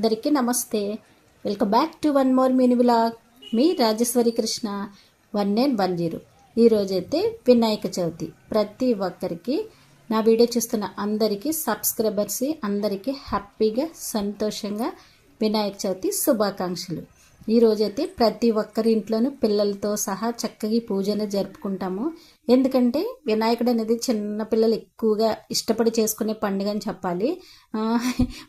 అందరికీ నమస్తే. Welcome back to one more mini blog. Me Rajeshwari Krishna one nine one zero. ఈరోజైతే వినాయక చవితి. ప్రతి ఒక్కరికి నా వీడియో చూస్తున్న అందరికీ సబ్స్క్రైబర్స్ అందరికీ హ్యాపీగా సంతోషంగా వినాయక చవితి శుభాకాంక్షలు. ఈరోజైతే ప్రతి ఒక్కరి ఇంట్లోనూ పిల్లలతో సహా చక్కగా పూజ పూజను జరుపుకుంటాము. ఎందుకంటే వినాయకుడు అనేది చిన్న పిల్లలు ఎక్కువగా ఇష్టపడి చేసుకునే పండుగ అని చెప్పాలి.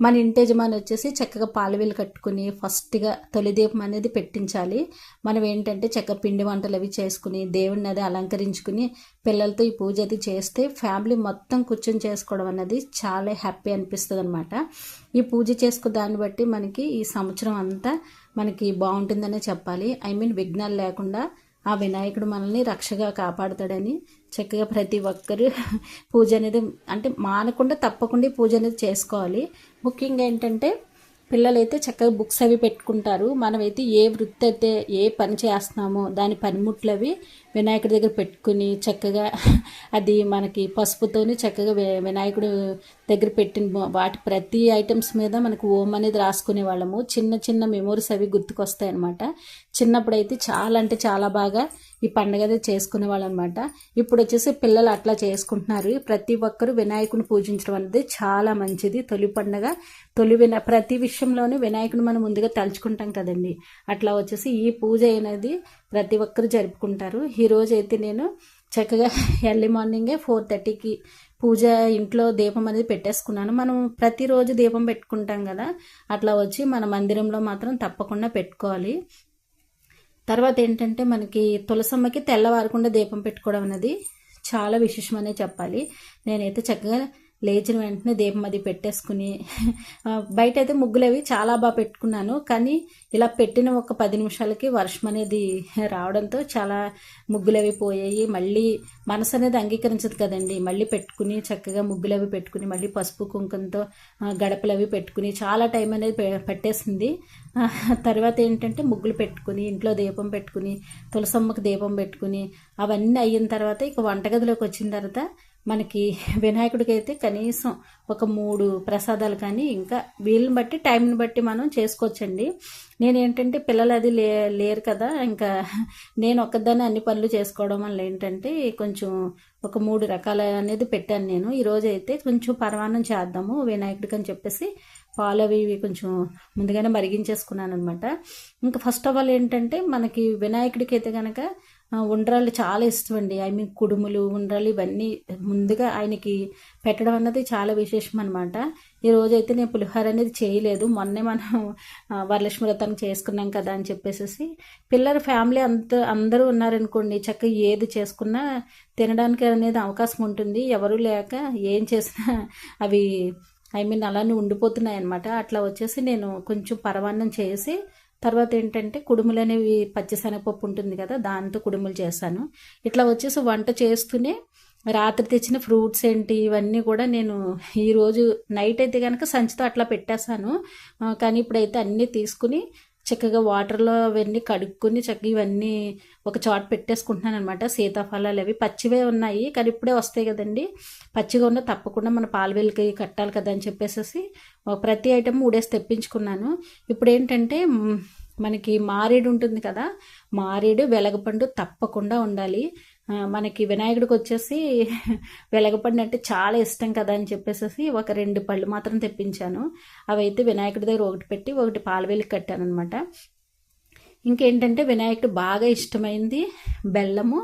మన ఇంటి యజమాని వచ్చేసి చక్కగా పాలవీలు కట్టుకుని ఫస్ట్గా తొలి దీపం అనేది పెట్టించాలి. మనం ఏంటంటే చక్కగా పిండి వంటలు అవి చేసుకుని దేవుడిని అది అలంకరించుకుని పిల్లలతో ఈ పూజ అది చేస్తే ఫ్యామిలీ మొత్తం కూర్చొని చేసుకోవడం అనేది చాలా హ్యాపీ అనిపిస్తుంది అనమాట ఈ పూజ చేసుకు దాన్ని బట్టి మనకి ఈ సంవత్సరం అంతా మనకి బాగుంటుందనే చెప్పాలి. ఐ మీన్ విఘ్నాలు లేకుండా ఆ వినాయకుడు మనల్ని రక్షగా కాపాడుతాడని చక్కగా ప్రతి ఒక్కరు పూజ అనేది అంటే మానకుండా తప్పకుండా పూజ అనేది చేసుకోవాలి. ముఖ్యంగా ఏంటంటే పిల్లలైతే చక్కగా బుక్స్ అవి పెట్టుకుంటారు. మనమైతే ఏ వృత్తి అయితే ఏ పని చేస్తున్నామో దాని పనిముట్లు అవి వినాయకుడి దగ్గర పెట్టుకుని చక్కగా అది మనకి పసుపుతోని చక్కగా వినాయకుడు దగ్గర పెట్టిన వాటి ప్రతి ఐటమ్స్ మీద మనకు ఓం అనేది రాసుకునే వాళ్ళము. చిన్న చిన్న మెమోరీస్ అవి గుర్తుకొస్తాయి అనమాట చిన్నప్పుడు అయితే చాలా అంటే చాలా బాగా ఈ పండుగ అనేది చేసుకునే వాళ్ళు అనమాట ఇప్పుడు వచ్చేసి పిల్లలు అట్లా చేసుకుంటున్నారు. ప్రతి ఒక్కరు వినాయకుని పూజించడం అనేది చాలా మంచిది. తొలి పండుగ తొలి విన ప్రతి విషయంలోనూ వినాయకుని మనం ముందుగా తలుచుకుంటాం కదండి. అట్లా వచ్చేసి ఈ పూజ అనేది ప్రతి ఒక్కరు జరుపుకుంటారు. ఈరోజు అయితే నేను చక్కగా ఎర్లీ మార్నింగే ఫోర్ థర్టీకి పూజ ఇంట్లో దీపం అనేది పెట్టేసుకున్నాను. మనం ప్రతిరోజు దీపం పెట్టుకుంటాం కదా. అట్లా వచ్చి మన మందిరంలో మాత్రం తప్పకుండా పెట్టుకోవాలి. తర్వాత ఏంటంటే మనకి తులసమ్మకి తెల్లవారకుండా దీపం పెట్టుకోవడం అనేది చాలా విశేషమనే చెప్పాలి. నేనైతే చక్కగా లేచిన వెంటనే దీపం అది పెట్టేసుకుని బయట అయితే ముగ్గులు అవి చాలా బాగా పెట్టుకున్నాను. కానీ ఇలా పెట్టిన ఒక పది నిమిషాలకి వర్షం అనేది రావడంతో చాలా ముగ్గులవి పోయాయి. మళ్ళీ మనసు అనేది అంగీకరించదు కదండి. మళ్ళీ పెట్టుకుని చక్కగా ముగ్గులు అవి పెట్టుకుని మళ్ళీ పసుపు కుంకుమతో గడపలవి గడపలు అవి పెట్టుకుని చాలా టైం అనేది పె- పట్టేసింది. తర్వాత ఏంటంటే ముగ్గులు పెట్టుకుని ఇంట్లో దీపం పెట్టుకుని తులసమ్మకు దీపం పెట్టుకుని అవన్నీ అయిన తర్వాత ఇక వంటగదిలోకి వచ్చిన తర్వాత మనకి వినాయకుడికి అయితే కనీసం ఒక మూడు ప్రసాదాలు కానీ ఇంకా వీళ్ళని బట్టి టైంని బట్టి మనం చేసుకోవచ్చండి. నేను ఏంటంటే పిల్లలు అది లే లేరు కదా ఇంకా నేను ఒక్కదాన్ని అన్ని పనులు చేసుకోవడం వల్ల ఏంటంటే కొంచెం ఒక మూడు రకాల అనేది పెట్టాను నేను. ఈరోజు అయితే కొంచెం పరమాన్నం చేద్దాము వినాయకుడికి అని చెప్పేసి పాలు అవి ఇవి కొంచెం ముందుగానే మరిగించేసుకున్నాను అనమాట ఇంకా ఫస్ట్ ఆఫ్ ఆల్ ఏంటంటే మనకి వినాయకుడికి అయితే కనుక ఉండ్రాళ్ళు చాలా ఇష్టం అండి ఐ మీన్ కుడుములు ఉండ్రాళ్ళు ఇవన్నీ ముందుగా ఆయనకి పెట్టడం అన్నది చాలా విశేషం అనమాట ఈ అయితే నేను పులిహోర అనేది చేయలేదు. మొన్నే మనం ఆ, వరలక్ష్మి చేసుకున్నాం కదా అని చెప్పేసి పిల్లల ఫ్యామిలీ అంత అందరూ ఉన్నారనుకోండి చక్కగా ఏది చేసుకున్నా తినడానికి అనేది అవకాశం ఉంటుంది. ఎవరు లేక ఏం చేసినా అవి ఐ మీన్ అలానే ఉండిపోతున్నాయి అనమాట అట్లా వచ్చేసి నేను కొంచెం పరమాన్నం చేసి తర్వాత ఏంటంటే కుడుములు అనేవి పచ్చిశనగపప్పు ఉంటుంది కదా దాంతో కుడుములు చేశాను ఇట్లా వచ్చేసి వంట చేస్తూనే రాత్రి తెచ్చిన ఫ్రూట్స్ ఏంటి ఇవన్నీ కూడా నేను ఈరోజు నైట్ అయితే కనుక సంచితో అట్లా పెట్టేశాను కానీ ఇప్పుడైతే అన్నీ తీసుకుని చక్కగా వాటర్లో అవన్నీ కడుక్కొని చక్కగా ఇవన్నీ ఒక చోట పెట్టేసుకుంటున్నాను అనమాట సీతాఫలాలు అవి పచ్చివే ఉన్నాయి కానీ ఇప్పుడే వస్తాయి కదండి. పచ్చిగా ఉన్న తప్పకుండా మన పాలవెల్లికి కట్టాలి కదా అని చెప్పేసి ఒక ప్రతి ఐటమ్ మూడేసి తెప్పించుకున్నాను. ఇప్పుడు ఏంటంటే మనకి మారేడు ఉంటుంది కదా మారేడు వెలగపండు తప్పకుండా ఉండాలి. మనకి వినాయకుడికి వచ్చేసి వెలగపండు అంటే చాలా ఇష్టం కదా అని చెప్పేసి ఒక రెండు పళ్ళు మాత్రం తెప్పించాను. అవైతే వినాయకుడి దగ్గర ఒకటి పెట్టి ఒకటి పాలవేలికి కట్టాను అనమాట ఇంకేంటంటే వినాయకుడు బాగా ఇష్టమైంది బెల్లము.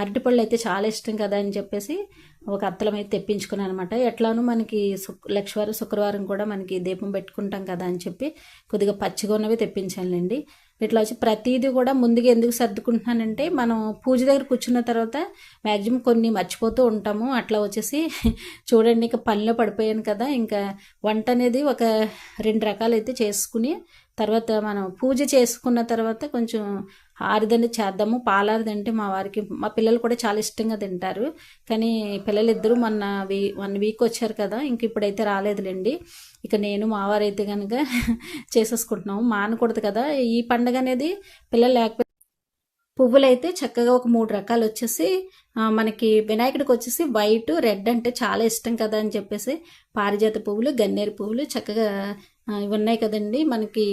అరటిపళ్ళు అయితే చాలా ఇష్టం కదా అని చెప్పేసి ఒక అత్తలం అయితే తెప్పించుకున్నాను అనమాట ఎట్లానూ మనకి లక్షవారం శుక్రవారం కూడా మనకి దీపం పెట్టుకుంటాం కదా అని చెప్పి కొద్దిగా పచ్చిగా ఉన్నవి తెప్పించానులేండి. ఇట్లా వచ్చి ప్రతిదీ కూడా ముందుగా ఎందుకు సర్దుకుంటున్నానంటే మనం పూజ దగ్గర కూర్చున్న తర్వాత మ్యాక్సిమం కొన్ని మర్చిపోతూ ఉంటాము. అట్లా వచ్చేసి చూడండి ఇక పనిలో పడిపోయాను కదా. ఇంకా వంట అనేది ఒక రెండు రకాలు అయితే చేసుకుని తర్వాత మనం పూజ చేసుకున్న తర్వాత కొంచెం ఆరిదని చేద్దాము. పాలారిది తింటే మా వారికి మా పిల్లలు కూడా చాలా ఇష్టంగా తింటారు. కానీ పిల్లలిద్దరూ మొన్న వీ వన్ వీక్ వచ్చారు కదా ఇంక ఇప్పుడైతే రాలేదులేండి. ఇక నేను మా వారైతే కనుక చేసేసుకుంటున్నాము. మానకూడదు కదా. ఈ పండగ అనేది పిల్లలు లేకపోతే పువ్వులైతే చక్కగా ఒక మూడు రకాలు వచ్చేసి మనకి వినాయకుడికి వచ్చేసి వైట్ రెడ్ అంటే చాలా ఇష్టం కదా అని చెప్పేసి పారిజాత పువ్వులు గన్నేరు పువ్వులు చక్కగా ఇవి ఉన్నాయి కదండి. మనకి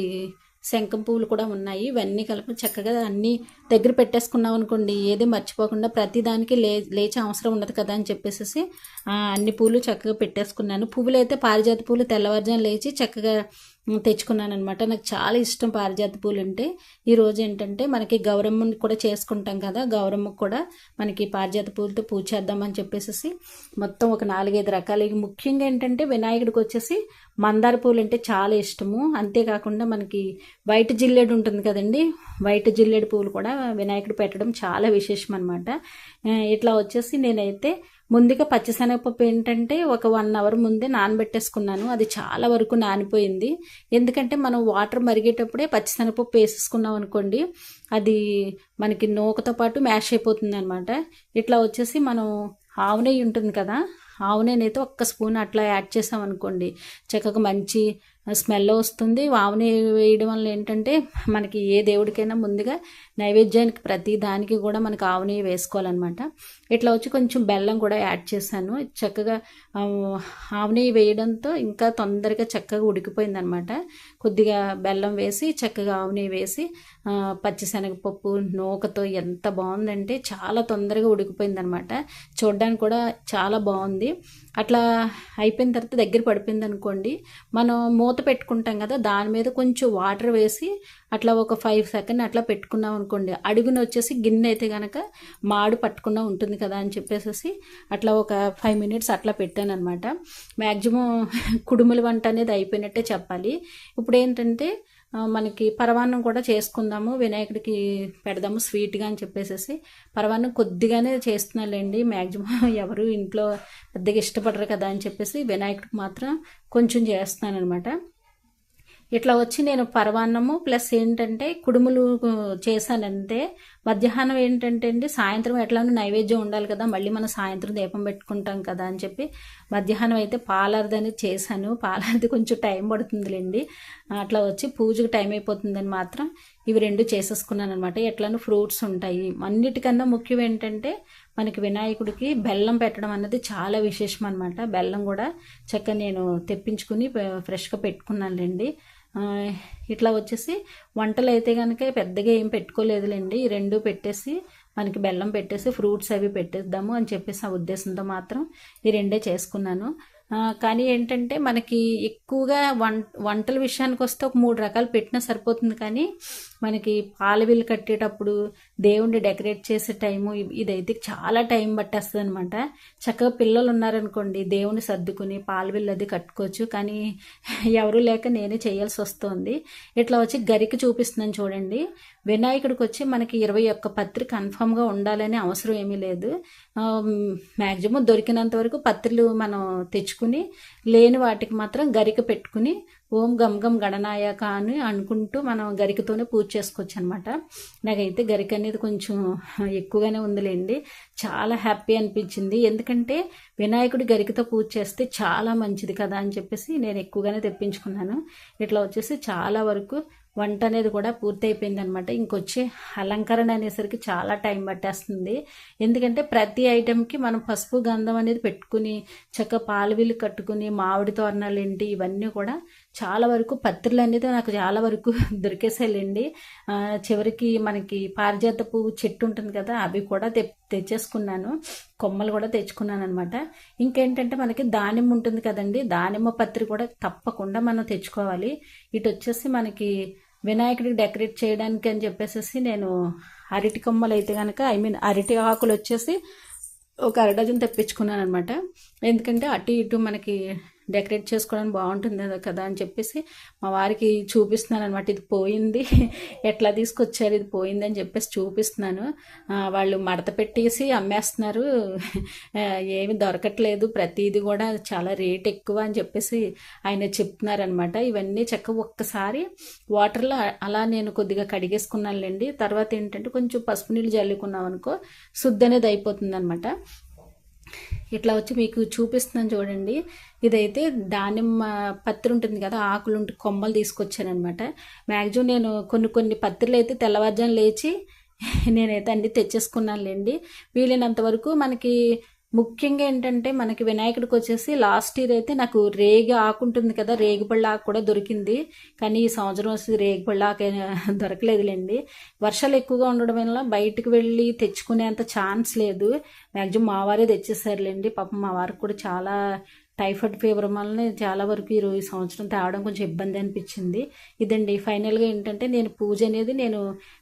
శంఖం పువ్వులు కూడా ఉన్నాయి. ఇవన్నీ కలిపి చక్కగా అన్నీ దగ్గర పెట్టేసుకున్నాం అనుకోండి ఏది మర్చిపోకుండా ప్రతి దానికి లే లేచే అవసరం ఉండదు కదా అని చెప్పేసి అన్ని పూలు చక్కగా పెట్టేసుకున్నాను. పువ్వులు అయితే పారిజాత పూలు తెల్లవారుజాము లేచి చక్కగా తెచ్చుకున్నాను అనమాట నాకు చాలా ఇష్టం పారిజాత పూలు అంటే. ఈరోజు ఏంటంటే మనకి గౌరమ్మని కూడా చేసుకుంటాం కదా గౌరమ్మకు కూడా మనకి పారిజాత పూలతో పూజ చేద్దామని చెప్పేసి మొత్తం ఒక నాలుగైదు రకాలు. ముఖ్యంగా ఏంటంటే వినాయకుడికి వచ్చేసి మందార పూలు అంటే చాలా ఇష్టము. అంతేకాకుండా మనకి వైట్ జిల్లేడు ఉంటుంది కదండి వైట్ జిల్లేడు పూలు కూడా వినాయకుడు పెట్టడం చాలా విశేషం అనమాట ఇట్లా వచ్చేసి నేనైతే ముందుగా పచ్చిశనగపప్పు ఏంటంటే ఒక వన్ అవర్ ముందే నానబెట్టేసుకున్నాను. అది చాలా వరకు నానిపోయింది. ఎందుకంటే మనం వాటర్ మరిగేటప్పుడే పచ్చిశనగపప్పు వేసేసుకున్నాం అనుకోండి అది మనకి నూకతో పాటు మ్యాష్ అయిపోతుంది అనమాట ఇట్లా వచ్చేసి మనం ఆవు నెయ్యి ఉంటుంది కదా ఆవు నెయ్యి అయితే ఒక్క స్పూన్ అట్లా యాడ్ చేసాం అనుకోండి చక్కగా మంచి స్మెల్ వస్తుంది. ఆవు వేయడం వల్ల ఏంటంటే మనకి ఏ దేవుడికైనా ముందుగా నైవేద్యానికి ప్రతి దానికి కూడా మనకి ఆవు నెయ్యి వేసుకోవాలన్నమాట. ఇట్లా వచ్చి కొంచెం బెల్లం కూడా యాడ్ చేశాను. చక్కగా ఆ, ఆవు నెయ్యి వేయడంతో ఇంకా తొందరగా చక్కగా ఉడికిపోయింది అనమాట కొద్దిగా బెల్లం వేసి చక్కగా ఆవు నెయ్యి వేసి పచ్చిశనగపప్పు నూకతో ఎంత బాగుందంటే చాలా తొందరగా ఉడికిపోయింది అనమాట చూడడానికి కూడా చాలా బాగుంది. అట్లా అయిపోయిన తర్వాత దగ్గర పడిపోయింది అనుకోండి మనం మూత పెట్టుకుంటాం కదా దాని మీద కొంచెం వాటర్ వేసి అట్లా ఒక ఫైవ్ సెకండ్ అట్లా పెట్టుకున్నాం అనుకోండి. అడుగున వచ్చేసి గిన్నె అయితే కనుక మాడు పట్టకుండా ఉంటుంది కదా అని చెప్పేసి అట్లా ఒక ఫైవ్ మినిట్స్ అట్లా పెట్టాను అనమాట మ్యాక్సిమం కుడుముల వంట అనేది అయిపోయినట్టే చెప్పాలి. ఇప్పుడు ఏంటంటే మనకి పరవాన్నం కూడా చేసుకుందాము వినాయకుడికి పెడదాము స్వీట్గా అని చెప్పేసి పరవాన్నం కొద్దిగానే చేస్తున్నాలేండి మ్యాక్సిమం ఎవరు ఇంట్లో పెద్దగా ఇష్టపడరు కదా అని చెప్పేసి వినాయకుడికి మాత్రం కొంచెం చేస్తున్నాను అనమాట ఇట్లా వచ్చి నేను పరవాన్నము ప్లస్ ఏంటంటే కుడుములు చేశానంటే మధ్యాహ్నం ఏంటంటే అండి సాయంత్రం ఎట్లానో నైవేద్యం ఉండాలి కదా మళ్ళీ మనం సాయంత్రం దీపం పెట్టుకుంటాం కదా అని చెప్పి మధ్యాహ్నం అయితే పాలార్ది అనేది చేశాను. పాలర్ది కొంచెం టైం పడుతుందిలేండి. అట్లా వచ్చి పూజకు టైం అయిపోతుందని మాత్రం ఇవి రెండు చేసేసుకున్నాను అనమాట ఎట్లానో ఫ్రూట్స్ ఉంటాయి. అన్నిటికన్నా ముఖ్యం ఏంటంటే మనకి వినాయకుడికి బెల్లం పెట్టడం అన్నది చాలా విశేషం అనమాట బెల్లం కూడా చక్కగా నేను తెప్పించుకుని ఫ్రెష్గా పెట్టుకున్నానులేండి. ఆ, ఇట్లా వచ్చేసి వంటలు అయితే కనుక పెద్దగా ఏం పెట్టుకోలేదులేండి. ఈ రెండు పెట్టేసి మనకి బెల్లం పెట్టేసి ఫ్రూట్స్ అవి పెట్టేద్దాము అని చెప్పేసి ఆ ఉద్దేశంతో మాత్రం ఈ రెండే చేసుకున్నాను. కానీ ఏంటంటే మనకి ఎక్కువగా వంట వంటల విషయానికి వస్తే ఒక మూడు రకాలు పెట్టినా సరిపోతుంది కానీ మనకి పాలవిల్లు కట్టేటప్పుడు దేవుణ్ణి డెకరేట్ చేసే టైము ఇదైతే చాలా టైం పట్టేస్తుంది అనమాట చక్కగా పిల్లలు ఉన్నారనుకోండి దేవుని సర్దుకుని పాలవిల్లు అది కట్టుకోవచ్చు. కానీ ఎవరు లేక నేనే చేయాల్సి వస్తుంది. ఇట్లా వచ్చి గరికి చూపిస్తున్నాను చూడండి. వినాయకుడికి వచ్చి మనకి ఇరవై ఒక్క పత్రి కన్ఫామ్గా ఉండాలనే అవసరం ఏమీ లేదు. మ్యాక్సిమం దొరికినంత వరకు పత్రులు మనం తెచ్చుకుని లేని వాటికి మాత్రం గరిక పెట్టుకుని ఓం గమ్ గమ్ గణనాయక అని అనుకుంటూ మనం గరికతోనే పూజ చేసుకోవచ్చు అనమాట నాకైతే గరిక అనేది కొంచెం ఎక్కువగానే ఉందిలేండి. చాలా హ్యాపీ అనిపించింది. ఎందుకంటే వినాయకుడి గరికతో పూజ చేస్తే చాలా మంచిది కదా అని చెప్పేసి నేను ఎక్కువగానే తెప్పించుకున్నాను. ఇట్లా వచ్చేసి చాలా వరకు వంట అనేది కూడా పూర్తి అయిపోయింది అనమాట ఇంకొచ్చే అలంకరణ అనేసరికి చాలా టైం పట్టేస్తుంది. ఎందుకంటే ప్రతి ఐటెంకి మనం పసుపు గంధం అనేది పెట్టుకుని చక్క పాలవీలు కట్టుకుని మామిడి తోరణాలు ఏంటి ఇవన్నీ కూడా చాలా వరకు పత్రులు అనేది నాకు చాలా వరకు దొరికేసాయండి చివరికి మనకి పారిజాత పువ్వు చెట్టు ఉంటుంది కదా అవి కూడా తె తెచ్చేసుకున్నాను. కొమ్మలు కూడా తెచ్చుకున్నాను అనమాట ఇంకేంటంటే మనకి దానిమ్మ ఉంటుంది కదండి దానిమ్మ పత్రి కూడా తప్పకుండా మనం తెచ్చుకోవాలి. ఇటు వచ్చేసి మనకి వినాయకుడికి డెకరేట్ చేయడానికి అని చెప్పేసి నేను అరటి కొమ్మలు అయితే కనుక ఐ మీన్ అరటి ఆకులు వచ్చేసి ఒక అర డజన్ తెప్పించుకున్నాను అనమాట ఎందుకంటే అటు ఇటు మనకి డెకరేట్ చేసుకోవడానికి బాగుంటుంది కదా అని చెప్పేసి మా వారికి చూపిస్తున్నాను అనమాట ఇది పోయింది. ఎట్లా తీసుకొచ్చారు? ఇది పోయింది అని చెప్పేసి చూపిస్తున్నాను. వాళ్ళు మడత పెట్టేసి అమ్మేస్తున్నారు. ఏమి దొరకట్లేదు. ప్రతిది కూడా చాలా రేట్ ఎక్కువ అని చెప్పేసి ఆయన చెప్తున్నారనమాట ఇవన్నీ చక్కగా ఒక్కసారి వాటర్లో అలా నేను కొద్దిగా కడిగేసుకున్నానులేండి. తర్వాత ఏంటంటే కొంచెం పసుపు నీళ్ళు జల్లుకున్నాం అనుకో శుద్ధి అనేది అయిపోతుంది అనమాట ఇట్లా వచ్చి మీకు చూపిస్తున్నాను చూడండి. ఇదైతే దానిమ్మ పత్రి ఉంటుంది కదా ఆకులు ఉంటే కొమ్మలు తీసుకొచ్చానమాట మ్యాక్సిమం నేను కొన్ని కొన్ని పత్రులు అయితే తెల్లవారుజాము లేచి నేనైతే అన్ని తెచ్చేసుకున్నానులేండి. వీలైనంత వరకు మనకి ముఖ్యంగా ఏంటంటే మనకి వినాయకుడికి వచ్చేసి లాస్ట్ ఇయర్ అయితే నాకు రేగి ఆకు ఉంటుంది కదా రేగిపళ్ళ ఆకు కూడా దొరికింది. కానీ ఈ సంవత్సరం వచ్చి రేగిపళ్ళ ఆకు దొరకలేదులేండి. వర్షాలు ఎక్కువగా ఉండడం వల్ల బయటకు వెళ్ళి తెచ్చుకునేంత ఛాన్స్ లేదు. మ్యాక్సిమం మా వారే తెచ్చేసారులేండి. పాపం మా వారికి కూడా చాలా టైఫాయిడ్ ఫీవర్ వల్లనే చాలా వరకు ఈ రోజు ఈ సంవత్సరం తేవడం కొంచెం ఇబ్బంది అనిపించింది. ఇదండి ఫైనల్గా ఏంటంటే నేను పూజ అనేది నేను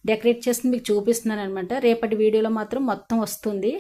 డెకరేట్ చేసి మీకు చూపిస్తున్నాను అనమాట రేపటి వీడియోలో మాత్రం మొత్తం వస్తుంది.